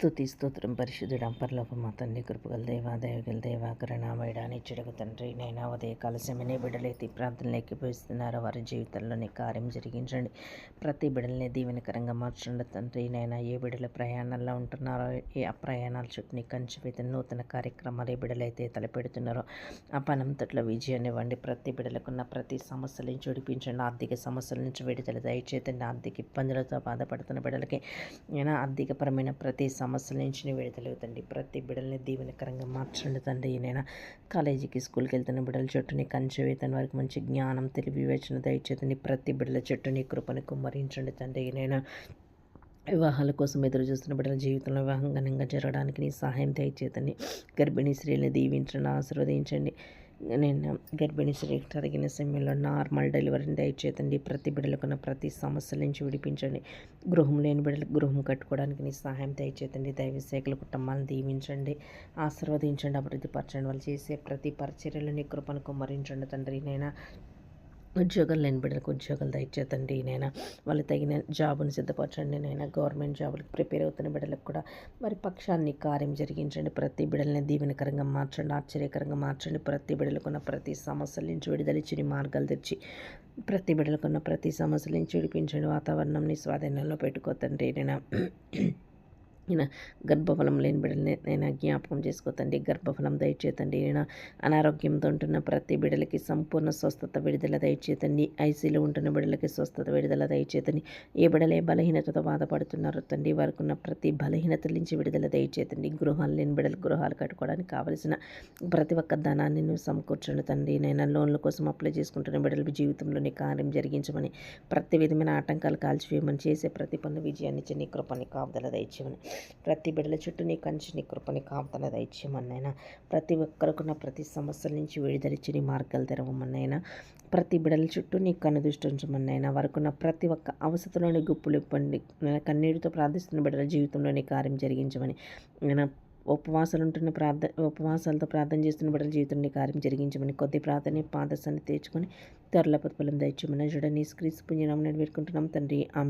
స్థుతి స్తోత్రం పరిశుద్ధుడు పరలోక మా తండ్రి కృపగల దేవా దేవగల దేవా. కరుణామయడాని చెడుగు తండ్రి నైనా ఉదయ కాల సమయనే బిడ్డలైతే ప్రాంతంలో ఎక్కిపోయిస్తున్నారు. వారి జీవితంలోని కార్యం జరిగించండి. ప్రతి బిడ్డల్ని దీవెనకరంగా మార్చండి తండ్రి. నైనా ఏ బిడ్డల ప్రయాణాల్లో ఉంటున్నారో ఏ ఆ ప్రయాణాల చుట్టూ కంచిపోతే నూతన కార్యక్రమాలు ఏ బిడ్డలైతే తలపెడుతున్నారో ఆ పనంతట్లో విజయాన్ని ఇవ్వండి. ప్రతి బిడ్డలకున్న ప్రతి సమస్యల నుంచి ఆర్థిక సమస్యల నుంచి విడుదల దయచేతండి ఆర్థిక ఇబ్బందులతో బాధపడుతున్న బిడ్డలకి నేను ఆర్థికపరమైన ప్రతి సమస్యల నుంచి విడుదలవుతండి. ప్రతి బిడ్డల్ని దీవెనకరంగా మార్చండి తండ్రి. నేను కాలేజీకి స్కూల్కి వెళ్తున్న బిడ్డల చుట్టూని కంచె వేతన వారికి మంచి జ్ఞానం తెలివి వివేచన దయచేతండి ప్రతి బిడ్డల చుట్టూని కృపను కుమ్మరించండి తండ్రి. నేను వివాహాల కోసం ఎదురు చూస్తున్న బిడ్డల జీవితంలో వివాహం ఘనంగా జరగడానికి నీ సహాయం దయచేతని గర్భిణీ స్త్రీలను దీవించండి ఆశీర్వదించండి. నేను గర్భిణీ స్త్రీ జరిగిన సమయంలో నార్మల్ డెలివరీని దయచేతండి ప్రతి బిడ్డలకున్న ప్రతి సమస్యల నుంచి విడిపించండి. గృహం లేని బిడ్డలకు గృహం కట్టుకోవడానికి నీ సహాయం దయచేతండి దైవ శాఖల కుటుంబాలను దీవించండి. ఆశీర్వదించండి అభివృద్ధి పరచండి. వాళ్ళు చేసే ప్రతి పరిచర్యలు నీ కృపను కుమ్మరించండి తండ్రి. నైనా ఉద్యోగాలు లేని బిడ్డలకు ఉద్యోగాలు దయచేతండి నేను వాళ్ళు తగిన జాబును సిద్ధపరచండి నేను గవర్నమెంట్ జాబులకు ప్రిపేర్ అవుతున్న బిడ్డలకు కూడా వారి పక్షాన్ని కార్యం జరిగించండి. ప్రతి బిడ్డల్ని దీవెనకరంగా మార్చండి ఆశ్చర్యకరంగా మార్చండి. ప్రతి బిడ్డలకున్న ప్రతి సమస్యల నుంచి విడుదలిచ్చి మార్గాలు తెచ్చి ప్రతి బిడ్డలకున్న ప్రతి సమస్యల నుంచి విడిపించండి. వాతావరణంని స్వాధీనంలో పెట్టుకోతండి నేను ఈయన గర్భఫలం లేని బిడ్డలని నేను జ్ఞాపకం చేసుకోతండి గర్భఫలం దయచేతండి నేను అనారోగ్యంతో ఉంటున్న ప్రతి బిడ్డలకి సంపూర్ణ స్వస్థత విడుదల దయచేతండి ఐసీలో ఉంటున్న బిడ్డలకి స్వస్థత విడుదల దయచేతండి ఏ బిడలే బలహీనతతో బాధపడుతున్నారో తండ్రి వారికి ఉన్న ప్రతి బలహీనత నుంచి విడుదల దయచేతండి గృహాలు లేని బిడ్డలు గృహాలు కట్టుకోవడానికి కావలసిన ప్రతి ఒక్క ధనాన్ని నువ్వు సమకూర్చండి తండ్రి. నేను లోన్ల కోసం అప్లై చేసుకుంటున్న బిడ్డల జీవితంలోని కార్యం జరిగించమని ప్రతి విధమైన ఆటంకాలు కాల్చివేయమని చేసే ప్రతి పనుల విజయాన్ని ఇచ్చి కృపని కాపుదల దయచేయమని. ప్రతి బిడ్డల చుట్టూ నీ కంచి నీ కృపని కాపుదల దయచేయమన్నైనా ప్రతి ఒక్కరికి ఉన్న ప్రతి సమస్యల నుంచి విడుదలిచ్చి నీ మార్గాలు తెరవమన్నైనా ప్రతి బిడల చుట్టూ నీ కన్ను దృష్టించమన్నైనా వరకున్న ప్రతి ఒక్క అవసరంలోని గుప్పులు ఇప్పండి నేను కన్నీటితో ప్రార్థిస్తున్న బిడ్డల జీవితంలోని కార్యం జరిగించమని. నేను ఉపవాసాలు ఉంటున్న ప్రార్థన ఉపవాసాలతో ప్రార్థన చేస్తున్న బిడ్డల జీవితంలో కార్యం జరిగించమని. కొద్ది ప్రార్థన పాదశాన్ని తెచ్చుకొని త్వరలో పదఫలం దయచేయమని. చూడని స్క్రీస్ పుణ్యనామని వేడుకుంటున్నాం తండ్రి ఆమె